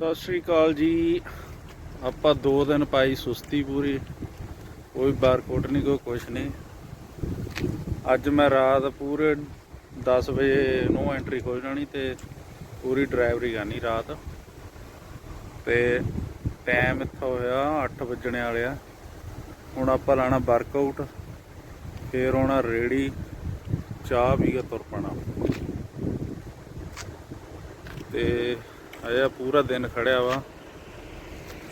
ਸਤਿ ਸ਼੍ਰੀ ਅਕਾਲ ਜੀ। ਆਪਾਂ ਦੋ ਦਿਨ ਪਾਈ ਸੁਸਤੀ ਪੂਰੀ, ਕੋਈ ਬਾਰਕੋਡ ਨਹੀਂ ਕੋਈ ਕੁਛ ਨਹੀਂ ਅੱਜ ਮੈਂ ਰਾਤ ਪੂਰੇ 10 ਵਜੇ ਨੋ ਐਂਟਰੀ ਖੋਲ ਜਾਣੀ ਤੇ ਪੂਰੀ ਡਰਾਈਵਰੀ ਕਰਨੀ ਰਾਤ। ਤੇ ਟਾਈਮ ਇੱਥੋਂ ਹੋਇਆ 8 ਵੱਜਣੇ ਵਾਲੇ ਹੁਣ ਆਪਾਂ ਲਾਣਾ ਵਰਕਆਊਟ ਫੇਰ ਆਉਣਾ ਰੇੜੀ, ਚਾਹ ਪੀ ਕੇ ਤੁਰ ਪੈਣਾ। ਤੇ ਆਇਆ, ਪੂਰਾ ਦਿਨ ਖੜਿਆ ਵਾ।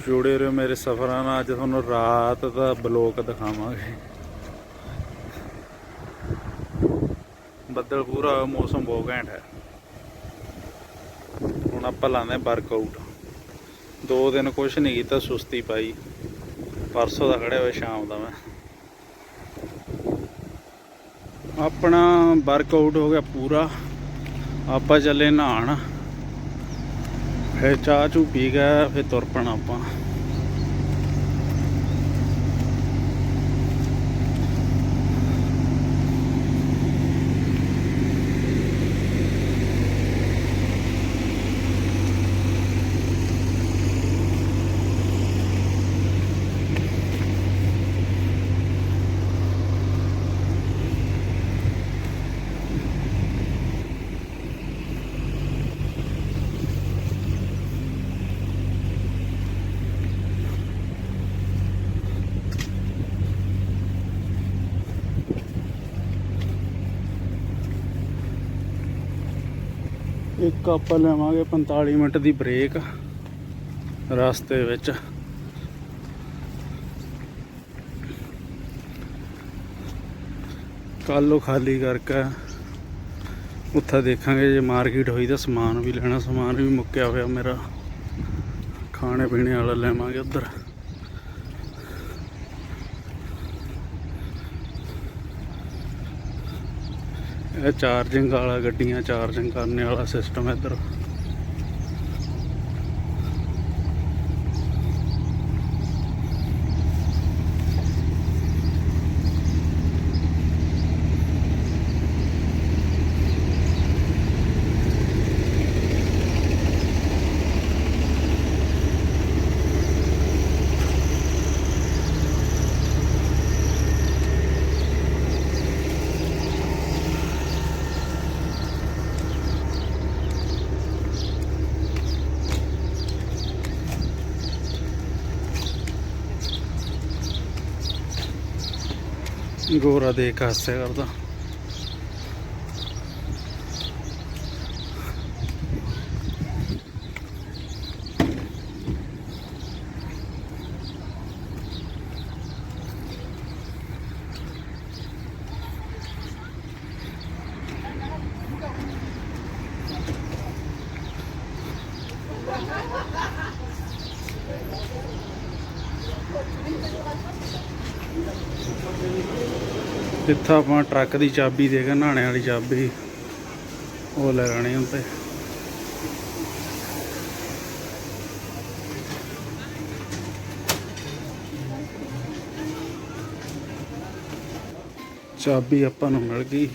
ਜੁੜੇ ਰਹੋ ਮੇਰੇ ਸਫ਼ਰਾਂ ਨਾਲ, ਅੱਜ ਤੁਹਾਨੂੰ ਰਾਤ ਦਾ ਬਲੋਕ ਦਿਖਾਵਾਂਗੇ। ਬੱਦਲ ਪੂਰਾ ਮੌਸਮ ਬਹੁਤ ਘੈਂਟ ਹੈ। ਹੁਣ ਆਪਾਂ ਲਾਉਂਦੇ ਵਰਕਆਊਟ ਦੋ ਦਿਨ ਕੁਛ ਨਹੀਂ ਕੀਤਾ, ਸੁਸਤੀ ਪਾਈ। ਪਰਸੋਂ ਦਾ ਖੜਿਆ ਹੋਇਆ, ਸ਼ਾਮ ਦਾ ਮੈਂ। ਆਪਣਾ ਵਰਕਆਊਟ ਹੋ ਗਿਆ ਪੂਰਾ। ਆਪਾਂ ਚੱਲੇ ਨਹਾਣ ਫਿਰ ਚਾਹ ਚੂ ਪੀ ਕੇ ਫਿਰ ਤੁਰ ਪਣਾ ਆਪਾਂ। ਇੱਕ ਆਪਾਂ ਲਵਾਂਗੇ 45 ਮਿੰਟ ਦੀ ਬ੍ਰੇਕ ਰਸਤੇ ਵਿੱਚ। ਕੱਲ ਖਾਲੀ ਕਰਕੇ ਉੱਥੇ ਦੇਖਾਂਗੇ ਜੇ ਮਾਰਕੀਟ ਹੋਈ ਤਾਂ ਸਮਾਨ ਵੀ ਲੈਣਾ, ਸਮਾਨ ਵੀ ਮੁੱਕਿਆ ਹੋਇਆ ਮੇਰਾ। ਖਾਣੇ ਪੀਣੇ ਵਾਲਾ ਲੈਵਾਂਗੇ ਉੱਧਰ। ਇਹ ਚਾਰਜਿੰਗ ਵਾਲਾ ਗੱਡੀਆਂ ਚਾਰਜਿੰਗ ਕਰਨ ਵਾਲਾ ਸਿਸਟਮ ਇੱਧਰ। ਗੋਰਾ ਦੇ ਕੇ ਹਾਸਿਆ ਕਰਦਾ ਇੱਥੇ ਆਪਾਂ ਟਰੱਕ ਦੀ ਚਾਬੀ ਦੇ ਕੇ ਨਹਾਣੇ ਵਾਲੀ ਚਾਬੀ, ਉਹ ਲੈ ਲੈਣੀ ਉੱਤੇ ਚਾਬੀ ਆਪਾਂ ਨੂੰ ਮਿਲ ਗਈ।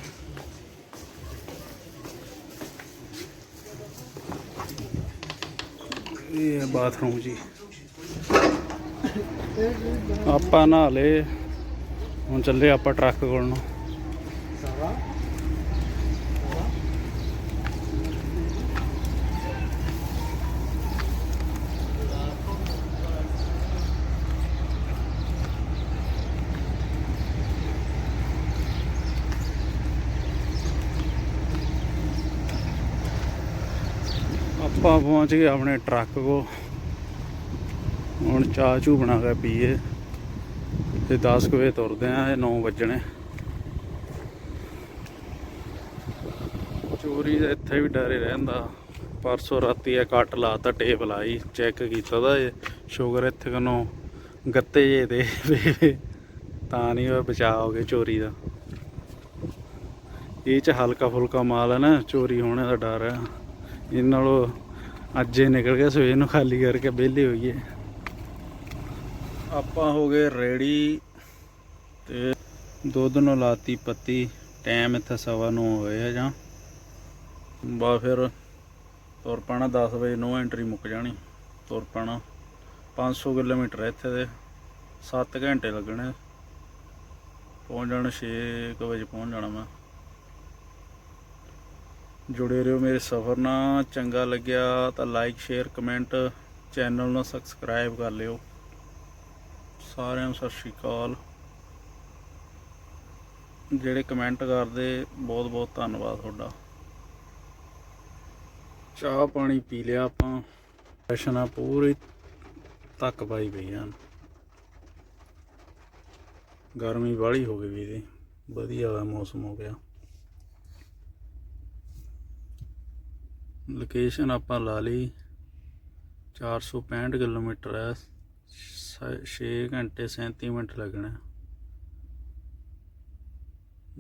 ਇਹ ਹੈ ਬਾਥਰੂਮ ਜੀ। ਆਪਾਂ ਨਹਾ ਲਏ। ਹੁਣ ਚੱਲੇ ਆਪਾਂ ਟਰੱਕ ਕੋਲ ਨੂੰ। ਆਪਾਂ ਪਹੁੰਚ ਗਏ ਆਪਣੇ ਟਰੱਕ ਕੋ ਹੁਣ ਚਾਹ ਚੂ ਬਣਾ ਕੇ ਪੀਏ। ਤੇ 10 ਕੁ ਵਜੇ ਤੁਰਦੇ ਆ, ਇਹ 9 ਵਜਣੇ। ਚੋਰੀ ਦਾ ਇੱਥੇ ਵੀ ਡਰੇ ਰਹਿੰਦਾ। ਪਰਸੋਂ ਰਾਤੀ ਇਹ ਕੱਟ ਲਾਤਾ, ਟੇਪ ਲਾਈ, ਚੈੱਕ ਕੀਤਾ ਦਾ ਇਹ। ਸ਼ੂਗਰ ਇੱਥੇ ਕਨੋਂ ਗੱਤੇ ਜੇ ਦੇ ਵੇ ਤਾਂ ਨਹੀਂ ਹੋਇਆ ਬਚਾਅ ਹੋ ਗਿਆ ਚੋਰੀ ਦਾ। ਇਹ ਚ ਹਲਕਾ ਫੁਲਕਾ ਮਾਲ ਹੈ ਨਾ, ਚੋਰੀ ਹੋਣੇ ਦਾ ਡਰ ਹੈ ਇਹ ਨਾਲੋਂ ਅੱਜੇ ਨਿਕਲ ਗਿਆ, ਸਵੇਰ ਨੂੰ ਖਾਲੀ ਕਰਕੇ ਵਿਹਲੇ ਹੋਈਏ। ਆਪਾਂ ਹੋ ਗਏ ਰੈਡੀ ਤੇ ਦੁੱਧ ਨੂੰ ਲਾਤੀ ਪੱਤੀ। ਟਾਈਮ ਇੱਥੇ ਸਵਾ ਨੂੰ ਹੋਇਆ ਜਾਂ। ਬਾ ਫਿਰ ਤੁਰ ਪਾਣਾ 10 ਵਜੇ, ਨੋ ਐਂਟਰੀ ਮੁੱਕ ਜਾਣੀ। ਤੁਰ ਪੈਣਾ 500 ਕਿਲੋਮੀਟਰ ਇੱਥੇ ਦੇ। 7 ਘੰਟੇ ਲੱਗਣੇ। ਪਹੁੰਚ ਜਾਣਾ 6 ਵਜੇ, ਪਹੁੰਚ ਜਾਣਾ ਮੈਂ। ਜੁੜੇ ਰਹੋ ਮੇਰੇ ਸਫ਼ਰ ਨਾਲ। ਚੰਗਾ ਲੱਗਿਆ ਤਾਂ ਲਾਈਕ ਸ਼ੇਅਰ ਕਮੈਂਟ ਚੈਨਲ ਨੂੰ ਸਬਸਕ੍ਰਾਈਬ ਕਰ ਲਿਓ। ਸਾਰਿਆਂ ਨੂੰ ਸਤਿ ਸ਼੍ਰੀ ਅਕਾਲ। ਜਿਹੜੇ ਕਮੈਂਟ ਕਰਦੇ, ਬਹੁਤ ਬਹੁਤ ਧੰਨਵਾਦ ਤੁਹਾਡਾ। ਚਾਹ ਪਾਣੀ ਪੀ ਲਿਆ ਆਪਾਂ। ਸੈਸ਼ਨ ਆ ਪੂਰੀ ਤੱਕ ਪਾਈ ਪਈ ਆ। ਗਰਮੀ ਵਾਲੀ ਹੋ ਗਈ ਵੀ ਇਹਦੀ ਵਧੀਆ ਦਾ ਮੌਸਮ ਹੋ ਗਿਆ। ਲੋਕੇਸ਼ਨ ਆਪਾਂ ਲਾ ਲਈ। 465 ਕਿਲੋਮੀਟਰ ਹੈ। 6 ਘੰਟੇ 37 ਮਿੰਟ ਲੱਗਣੇ।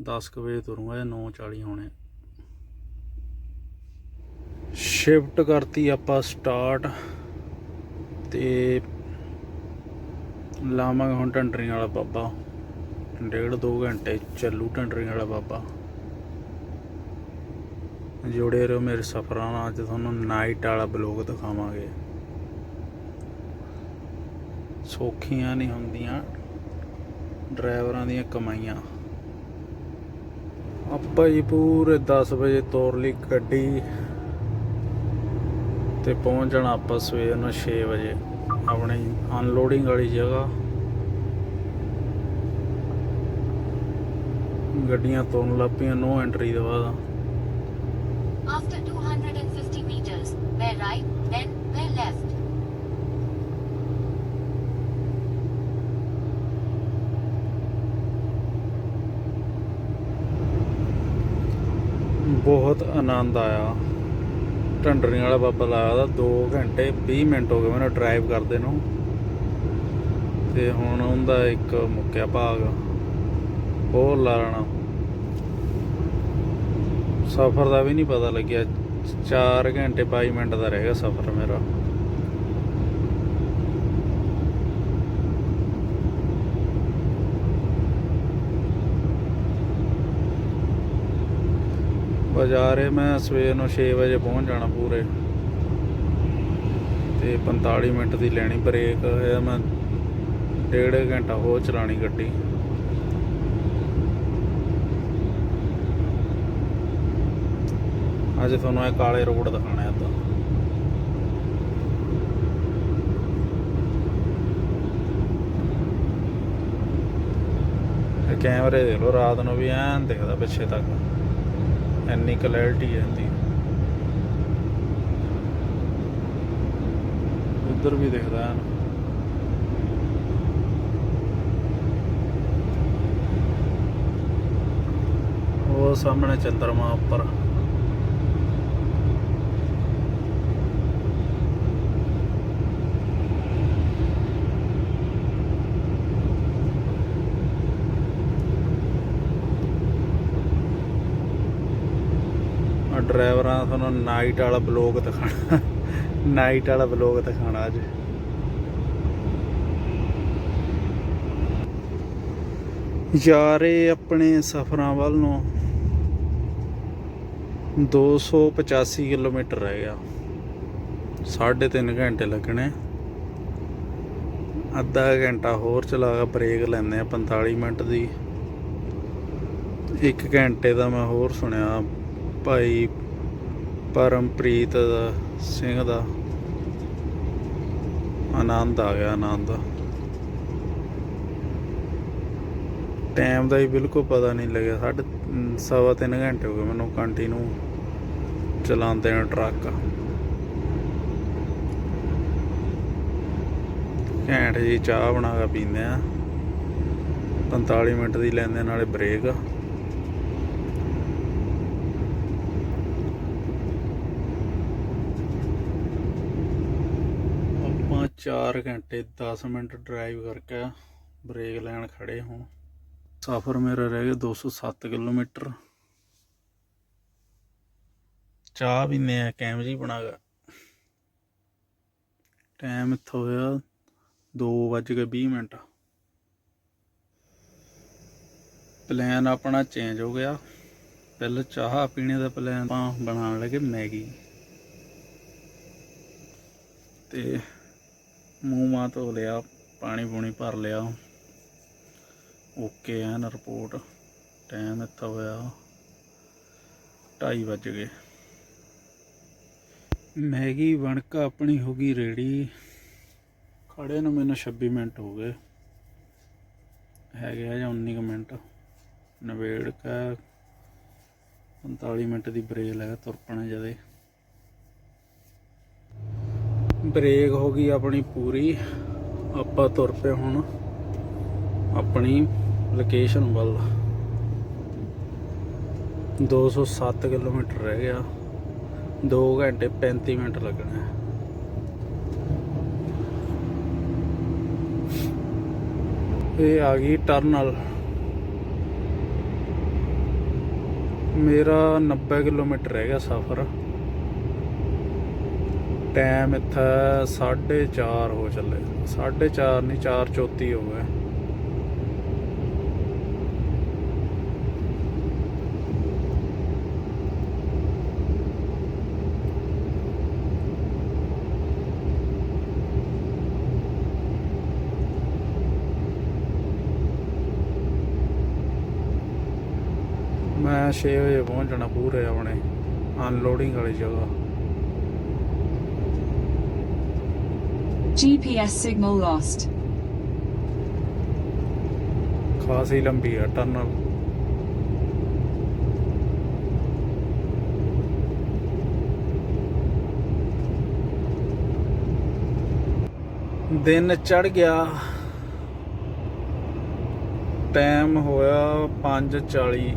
10 ਕੁ ਵਜੇ ਤੁਰੂੰਗਾ ਜਾਂ 9:40 ਹੋਣੇ। ਸ਼ਿਫਟ ਕਰਤੀ ਆਪਾਂ ਸਟਾਰਟ ਤੇ ਲਾਵਾਂਗੇ ਹੁਣ ਟੰਡਰਿੰਗ ਵਾਲਾ ਬਾਬਾ। ਡੇਢ ਦੋ ਘੰਟੇ ਚੱਲੂ ਟੰਡਰਿੰਗ ਵਾਲਾ ਬਾਬਾ। ਜੁੜੇ ਰਹੋ ਮੇਰੇ ਸਫ਼ਰਾਂ ਨਾਲ ਅੱਜ ਤੁਹਾਨੂੰ ਨਾਈਟ ਵਾਲਾ ਬਲੌਗ ਦਿਖਾਵਾਂਗੇ। ਸੌਖੀਆਂ ਨਹੀਂ ਹੁੰਦੀਆਂ ਡਰਾਈਵਰਾਂ ਦੀਆਂ ਕਮਾਈਆਂ। ਆਪਾਂ ਜੀ ਪੂਰੇ 10 ਵਜੇ ਤੋਰ ਲਈ ਗੱਡੀ ਤੇ ਪਹੁੰਚ ਜਾਣਾ ਆਪਾਂ ਸਵੇਰ ਨੂੰ 6 ਵਜੇ। ਆਪਣੀ ਅਨਲੋਡਿੰਗ ਵਾਲੀ ਜਗ੍ਹਾ। ਗੱਡੀਆਂ ਤੋਰਨ ਲੱਗ ਪਈਆਂ ਨੋ ਐਂਟਰੀ ਦੇ ਬਾਅਦ। After 250 meters, bear right, then bear left. ਬਹੁਤ ਆਨੰਦ ਆਇਆ। ਢੰਡਰੀ ਵਾਲਾ ਬਾਬਾ ਲਾਇਆ ਦਾ 2 ਘੰਟੇ 20 ਮਿੰਟ ਹੋ ਗਏ ਮੈਨੂੰ ਡਰਾਈਵ ਕਰਦੇ ਨੂੰ। ਤੇ ਹੁਣ ਉਹਦਾ ਇੱਕ ਮੁੱਕਿਆ ਭਾਗ। ਹੋਰ ਲਾ ਲੈਣਾ ਸਫ਼ਰ ਦਾ ਵੀ ਨਹੀਂ ਪਤਾ ਲੱਗਿਆ। 4 ਘੰਟੇ 22 ਮਿੰਟ ਦਾ ਰਹਿ ਗਿਆ ਸਫ਼ਰ ਮੇਰਾ। ਬਾਜ਼ਾਰੇ ਮੈਂ ਸਵੇਰ ਨੂੰ 6 ਵਜੇ ਪਹੁੰਚ ਜਾਣਾ ਪੂਰੇ। ਤੇ 45 ਮਿੰਟ ਦੀ ਲੈਣੀ ਬ੍ਰੇਕ, ਇਹ ਮੈਂ ਡੇਢ ਘੰਟਾ ਹੋਰ ਚਲਾਣੀ ਗੱਡੀ। ਅੱਜ ਤੁਹਾਨੂੰ ਇਹ ਕਾਲੇ ਰੋਡ ਦਿਖਾਣਾ ਅੱਜ ਇਹ ਕੈਮਰੇ ਦੇ ਲੋ ਰਾਤ ਨੂੰ ਵੀ ਐਨ ਦਿਖਦਾ ਪਿੱਛੇ ਤੱਕ। ਇੰਨੀ ਕਲੈਰਿਟੀ ਹੈ ਇਹਦੀ। ਉੱਧਰ ਵੀ ਦਿਖਦਾ ਹੈ ਉਹ ਸਾਹਮਣੇ ਚੰਦਰਮਾ ਉੱਪਰ ਆ ਡਰਾਈਵਰਾਂ ਦਾ ਤੁਹਾਨੂੰ ਨਾਈਟ ਵਾਲਾ ਬਲੌਗ ਦਿਖਾਣਾ। ਨਾਈਟ ਵਾਲਾ ਬਲੌਗ ਦਿਖਾਣਾ ਅੱਜ। ਯਾਰੇ ਆਪਣੇ ਸਫ਼ਰਾਂ ਵੱਲ ਨੂੰ 285 ਕਿਲੋਮੀਟਰ ਰਹਿ ਗਿਆ। 3.5 ਘੰਟੇ ਲੱਗਣੇ। ਅੱਧਾ ਘੰਟਾ ਹੋਰ ਚਲਾ ਕੇ ਬ੍ਰੇਕ ਲੈਂਦੇ ਆ 45 ਮਿੰਟ ਦੀ। 1 ਘੰਟੇ ਦਾ ਮੈਂ ਹੋਰ ਸੁਣਿਆ, ਭਾਈ ਪਰਮਪ੍ਰੀਤ ਦਾ, ਸਿੰਘ ਦਾ। ਆਨੰਦ ਆ ਗਿਆ, ਆਨੰਦ। ਟਾਈਮ ਦਾ ਹੀ ਬਿਲਕੁਲ ਪਤਾ ਨਹੀਂ ਲੱਗਿਆ। ਸਾਢੇ ਸਵਾ ਤਿੰਨ ਘੰਟੇ ਹੋ ਗਏ ਮੈਨੂੰ ਕੰਟੀਨਿਊ ਚਲਾਉਂਦੇ ਨੇ ਟਰੱਕ। ਘੈਂਟ ਜੀ ਚਾਹ ਬਣਾ ਕੇ ਪੀਂਦੇ ਆ। 45 ਮਿੰਟ ਦੀ ਲੈਂਦੇ ਨਾਲੇ ਬ੍ਰੇਕ ਆਪਾਂ 4 ਘੰਟੇ 10 ਮਿੰਟ ਡਰਾਈਵ ਕਰਕੇ ਬ੍ਰੇਕ ਲੈਣ ਖੜੇ ਹਾਂ। ਸਫ਼ਰ ਮੇਰਾ ਰਹਿ ਗਿਆ 207 ਕਿਲੋਮੀਟਰ। ਚਾਹ ਪੀਨੇ ਆ ਕੈਮ ਜੀ ਬਣਾ ਕੇ। ਟਾਈਮ ਇੱਥੋਂ ਹੋਇਆ 2:20 ਮਿੰਟ। ਪਲਾਨ ਆਪਣਾ ਚੇਂਜ ਹੋ ਗਿਆ। ਪਹਿਲਾਂ ਚਾਹ ਪੀਣੇ ਦਾ ਪਲਾਨ ਆਪਾਂ ਬਣਾਉਣ ਲੱਗੇ ਮੈਗੀ। ਤੇ ਮੂੰਹ ਮਾਂ ਧੋ ਲਿਆ, ਪਾਣੀ ਪੂਣੀ ਭਰ ਲਿਆ। ਓਕੇ ਐਨ ਰਿਪੋਰਟ, ਟਾਈਮ ਇੱਥਾ ਹੋਇਆ 2:30 ਵੱਜ ਗਏ। ਮੈਗੀ ਬਣਕ ਆਪਣੀ ਹੋ ਗਈ ਰੈਡੀ ਖੜੇ ਨੂੰ ਮੈਨੂੰ 26 ਮਿੰਟ ਹੋ ਗਏ। ਹੈਗੇ ਆ ਜਾਂ 19 ਕੁ ਮਿੰਟ। ਨਵੇੜ ਕਾ 45 ਮਿੰਟ ਦੀ ਬਰੇਲ ਲੈ ਤੁਰ ਪਣਾ ਜਦੇ। ਬ੍ਰੇਕ ਹੋ ਗਈ ਆਪਣੀ ਪੂਰੀ। ਆਪਾਂ ਤੁਰ ਪਏ ਹੁਣ ਆਪਣੀ ਲੋਕੇਸ਼ਨ ਵੱਲ। 207 ਕਿਲੋਮੀਟਰ ਰਹਿ ਗਿਆ। 2 ਘੰਟੇ 35 ਮਿੰਟ ਲੱਗਣੇ। ਇਹ ਆ ਗਈ ਟਰਨਲ। ਮੇਰਾ 90 ਕਿਲੋਮੀਟਰ ਰਹਿ ਗਿਆ ਸਫ਼ਰ। ਟਾਈਮ ਇੱਥੇ 4:30 ਹੋ ਚੱਲੇ। 4:30 ਨਹੀਂ 4:34 ਹੋ ਗਏ। ਮੈਂ 6 ਵਜੇ ਪਹੁੰਚਣਾ ਪੂਰੇ ਆਪਣੇ। ਅਨਲੋਡਿੰਗ ਵਾਲੀ ਜਗ੍ਹਾ। GPS signal lost. ਖਾਸੀ ਲੰਬੀ ਆ, ਟਨਲ। ਦਿਨ ਚੜ ਗਿਆ। ਟਾਈਮ ਹੋਇਆ 5:40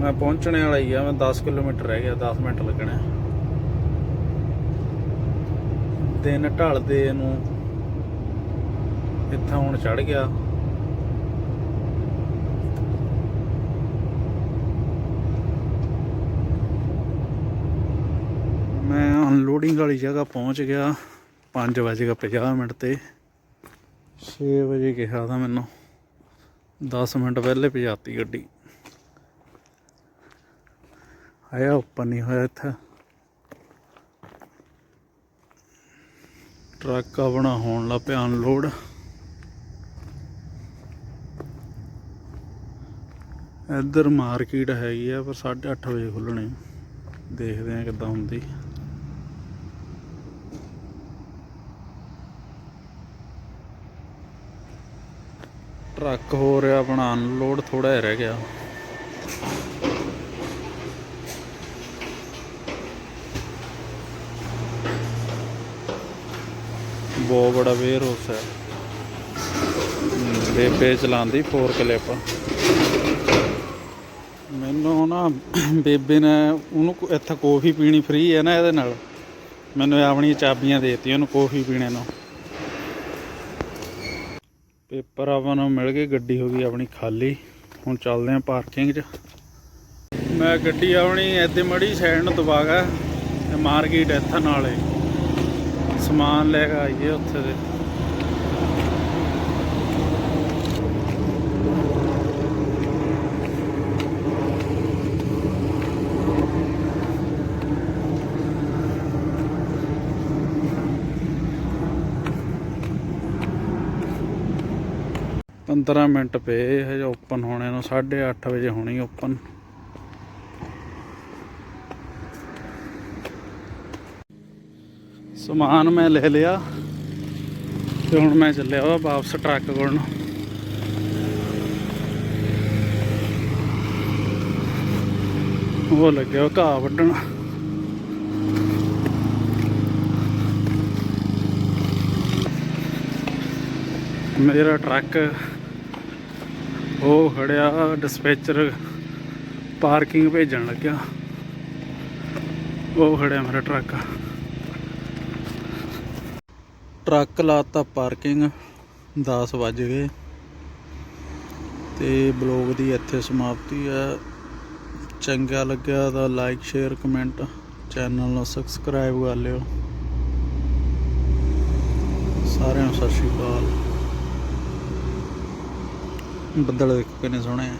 ਮੈਂ ਪਹੁੰਚਣੇ ਵਾਲਾ ਹੀ ਆ, ਮੈਂ 10 ਕਿਲੋਮੀਟਰ ਰਹਿ ਗਿਆ 10 ਮਿੰਟ ਲੱਗਣੇ। ਦਿਨ ਢਲਦੇ ਨੂੰ। ਇੱਥਾ ਹੁਣ ਚੜ ਗਿਆ। ਮੈਂ ਅਨਲੋਡਿੰਗ ਵਾਲੀ ਜਗ੍ਹਾ ਪਹੁੰਚ ਗਿਆ। 5 ਵਜੇ 50 ਮਿੰਟ ਤੇ। 6 ਵਜੇ ਕਿਹਾ ਤਾਂ ਮੈਨੂੰ। 10 ਮਿੰਟ ਪਹਿਲੇ ਭਜਾਤੀ ਗੱਡੀ। ਆਇਆ, ਉੱਪਰ ਨਹੀਂ ਹੋਇਆ ਇੱਥੇ। ਟਰੱਕ ਆਪਣਾ ਹੋਣ ਲੱਗ ਪਿਆ ਅਨਲੋਡ ਇੱਧਰ ਮਾਰਕੀਟ ਹੈਗੀ ਆ, ਪਰ 8:30 ਵਜੇ ਖੁੱਲਣੀ ਦੇਖਦੇ ਆ ਕਿੱਦਾਂ ਹੁੰਦੀ। ਟਰੱਕ ਹੋ ਰਿਹਾ ਆਪਣਾ ਅਨਲੋਡ ਥੋੜਾ ਜਿਹਾ ਰਹਿ ਗਿਆ। ਬਹੁਤ ਬੜਾ ਵੇਅਰ ਹਾਊਸ ਹੈ। ਬੇਬੇ ਚਲਾਉਂਦੀ ਫੋਰ ਕਲਿੱਪ ਮੈਨੂੰ ਨਾ ਬੇਬੇ ਨੇ ਉਹਨੂੰ ਇੱਥੇ ਕੌਫੀ ਪੀਣੀ ਫ੍ਰੀ ਹੈ ਨਾ ਇਹਦੇ ਨਾਲ। ਮੈਨੂੰ ਆਪਣੀਆਂ ਚਾਬੀਆਂ ਦੇਤੀਆਂ ਉਹਨੂੰ ਕੌਫੀ ਪੀਣੇ ਨੂੰ। ਪੇਪਰ ਆਪਾਂ ਨੂੰ ਮਿਲ ਗਏ, ਗੱਡੀ ਹੋ ਗਈ ਆਪਣੀ ਖਾਲੀ। ਹੁਣ ਚੱਲਦੇ ਆਂ ਪਾਰਕਿੰਗ 'ਚ। ਮੈਂ ਗੱਡੀ ਆਪਣੀ ਇੱਥੇ ਮੜੀ ਸਾਈਡ ਨੂੰ ਦਬਾ ਗਿਆ, ਤੇ ਮਾਰਕੀਟ ਇੱਥੇ ਨਾਲੇ। ਸਮਾਨ ਲੈ ਕੇ ਆਈਏ ਉੱਥੇ ਦੇ। ਪੰਦਰਾਂ ਮਿੰਟ ਪਏ ਹਜੇ ਓਪਨ ਹੋਣੇ ਨੂੰ 8:30 ਵਜੇ ਹੋਣੀ ਓਪਨ ਸਮਾਨ ਮੈਂ ਲੈ ਲਿਆ ਤੇ ਹੁਣ ਮੈਂ ਚੱਲਿਆ ਵਾ ਵਾਪਸ ਟਰੱਕ ਕੋਲ। ਨੂੰ ਉਹ ਲੱਗਿਆ ਘਾਹ ਵੱਢਣ। ਮੇਰਾ ਟਰੱਕ, ਉਹ ਖੜਿਆ ਡਿਸਪੈਚਰ ਪਾਰਕਿੰਗ ਭੇਜਣ ਲੱਗਿਆ। ਉਹ ਖੜਿਆ ਮੇਰਾ ਟਰੱਕ। ਟਰੱਕ ਲਾਤਾ ਪਾਰਕਿੰਗ 10 ਵੱਜ ਗਏ। ਤੇ ਬਲੌਗ ਦੀ ਇੱਥੇ ਸਮਾਪਤੀ ਹੈ। ਚੰਗਾ ਲੱਗਿਆ ਤਾਂ ਲਾਈਕ ਸ਼ੇਅਰ ਕਮੈਂਟ ਚੈਨਲ ਨੂੰ ਸਬਸਕ੍ਰਾਈਬ ਕਰ ਲਿਓ। ਸਾਰਿਆਂ ਨੂੰ ਸਤਿ ਸ਼੍ਰੀ ਅਕਾਲ। ਬੱਦਲ ਦੇਖੋ ਕਿੰਨੇ ਸੋਹਣੇ ਆ।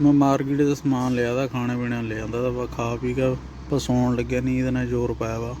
ਮੈਂ ਮਾਰਕੀਟ ਦਾ ਸਮਾਨ ਲਿਆ ਦਾ ਖਾਣੇ ਪੀਣੇ ਨੂੰ ਲਿਆਂਦਾ ਤਾਂ ਬਾ ਖਾ ਪੀ ਕੇ ਆਪਾਂ ਸੌਣ ਲੱਗਿਆ, ਨੀਂਦ ਨਾਲ ਜ਼ੋਰ ਪਾਇਆ ਵਾ।